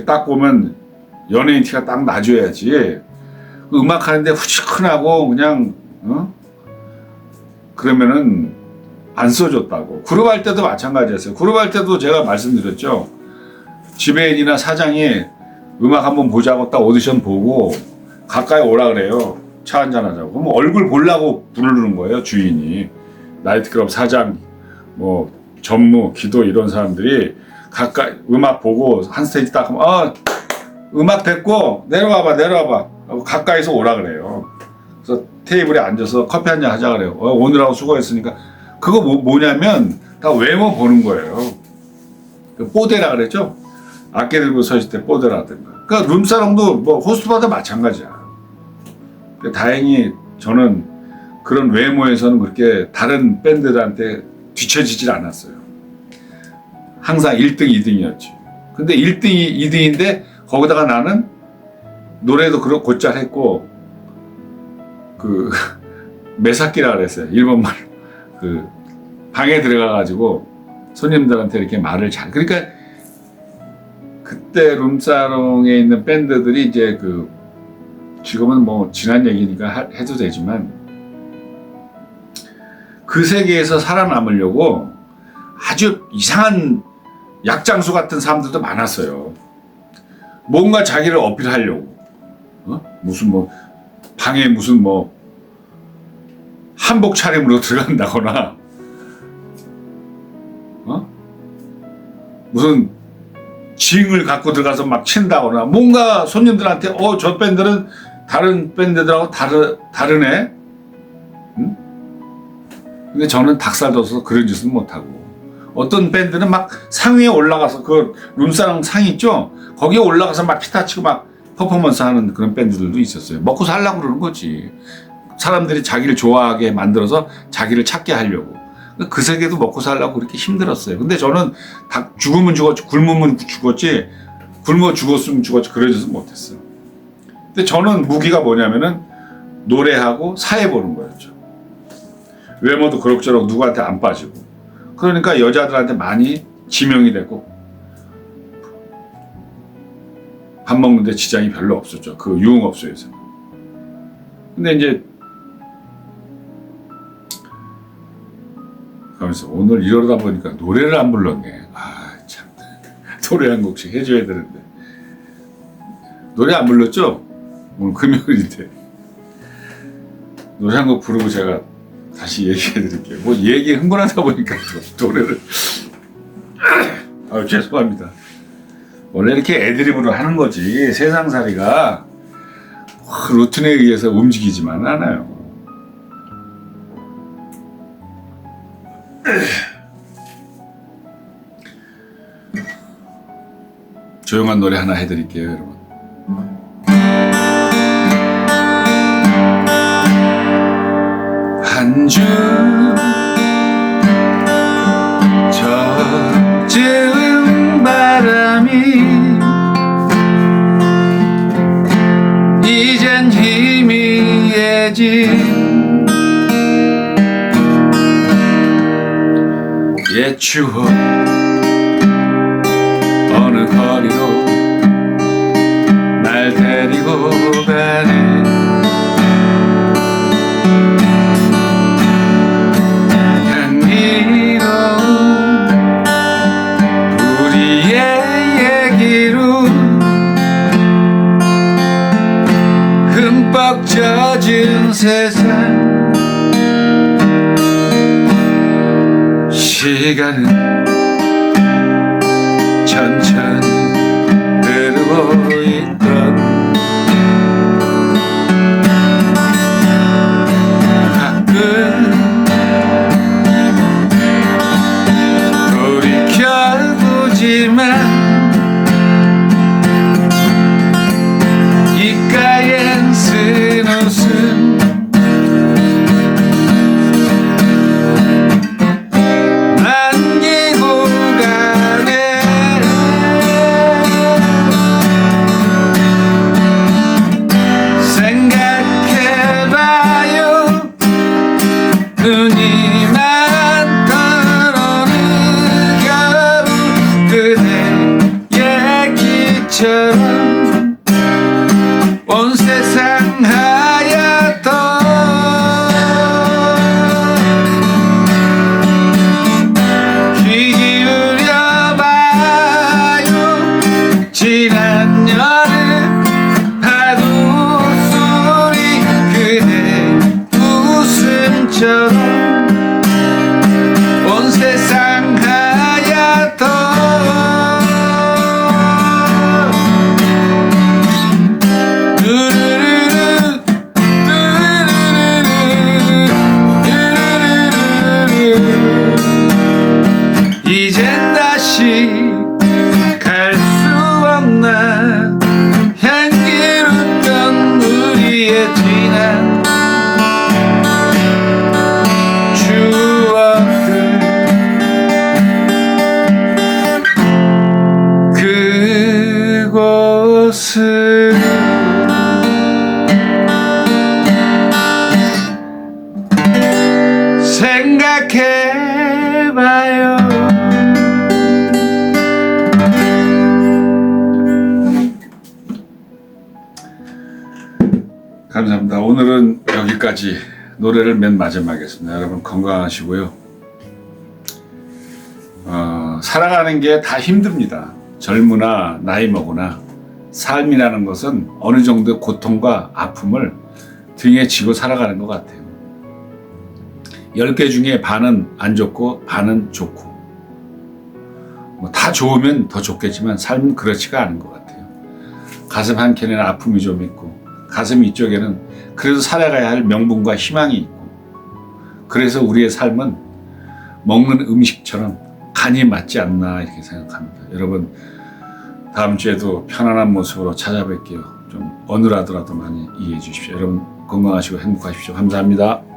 딱 보면 연예인 티가 딱 나줘야지. 음악 하는데 후끈하고 그냥 어? 그러면은 안 써줬다고. 그룹 할 때도 마찬가지였어요. 그룹 할 때도 제가 말씀드렸죠. 지배인이나 사장이 음악 한번 보자고 딱 오디션 보고 가까이 오라 그래요. 차 한잔 하자고. 그럼 얼굴 보려고 부르는 거예요, 주인이. 나이트클럽 사장, 뭐, 전무, 기도 이런 사람들이 가까이 음악 보고 한 스테이지 딱 하면, 아, 음악 됐고, 내려와봐, 내려와봐. 가까이서 오라 그래요. 그래서 테이블에 앉아서 커피 한 잔 하자 그래요. 어, 오늘하고 수고했으니까. 그거 뭐, 냐면다 외모 보는 거예요. 그 뽀대라 그랬죠? 아깨 들고 서 있을 때 뽀대라든가. 그러니까 룸사롱도 뭐 호스트바도 마찬가지야. 다행히 저는 그런 외모에서는 그렇게 다른 밴드들한테 뒤처지질 않았어요. 항상 1등, 2등이었지. 근데 1등이 2등인데 거기다가 나는 노래도 그렇고 곧잘 했고 그 매사끼라 그랬어요. 일본말. 그 방에 들어가 가지고 손님들한테 이렇게 말을 잘 그러니까 그때 룸사롱에 있는 밴드들이 이제 그 지금은 뭐 지난 얘기니까 하- 해도 되지만 그 세계에서 살아남으려고 아주 이상한 약장수 같은 사람들도 많았어요. 뭔가 자기를 어필하려고. 어? 무슨 뭐 방에 무슨 뭐 한복 차림으로 들어간다거나 어? 무슨 징을 갖고 들어가서 막 친다거나 뭔가 손님들한테 어 저 밴드는 다른 밴드들하고 다르 다르네. 응? 근데 저는 닭살 돋아서 그런 짓은 못하고 어떤 밴드는 막 상위에 올라가서 그 룸사랑 상 있죠? 거기에 올라가서 막 기타 치고 막 퍼포먼스 하는 그런 밴드들도 있었어요. 먹고 살려고 그러는 거지. 사람들이 자기를 좋아하게 만들어서 자기를 찾게 하려고. 그 세계도 먹고 살려고 그렇게 힘들었어요. 근데 저는 다 죽으면 죽었지, 굶으면 죽었지, 굶어 죽었으면 죽었지, 그러지도 못했어요. 근데 저는 무기가 뭐냐면은 노래하고 사회 보는 거였죠. 외모도 그럭저럭 누구한테 안 빠지고. 그러니까 여자들한테 많이 지명이 되고, 밥 먹는데 지장이 별로 없었죠. 그 유흥업소에서. 근데 이제 가면서 오늘 이러다 보니까 노래를 안 불렀네. 아, 참. 노래 한 곡씩 해줘야 되는데. 노래 안 불렀죠? 오늘 금요일인데. 노래 한 곡 부르고 제가 다시 얘기해 드릴게요. 뭐 얘기 흥분하다 보니까 또 노래를. 아 죄송합니다. 원래 이렇게 애드립으로 하는 거지. 세상살이가 루틴에 의해서 움직이지만 않아요. 조용한 노래 하나 해드릴게요, 여러분. 한 주. 젖은 바람이 이젠 희미해진 옛 추억 어느 거리로 날 데리고 젖은 세상. 시간은 천천히 감사합니다. 오늘은 여기까지 노래를 맨 마지막에 하겠습니다. 여러분 건강하시고요. 어, 살아가는 게 다 힘듭니다. 젊으나 나이 먹으나 삶이라는 것은 어느 정도 고통과 아픔을 등에 지고 살아가는 것 같아요. 10개 중에 반은 안 좋고 반은 좋고 뭐 다 좋으면 더 좋겠지만 삶은 그렇지가 않은 것 같아요. 가슴 한 켠에는 아픔이 좀 있고 가슴 이쪽에는 그래도 살아가야 할 명분과 희망이 있고 그래서 우리의 삶은 먹는 음식처럼 간이 맞지 않나 이렇게 생각합니다. 여러분 다음 주에도 편안한 모습으로 찾아뵐게요. 좀 어느 라더라도 많이 이해해 주십시오. 여러분 건강하시고 행복하십시오. 감사합니다.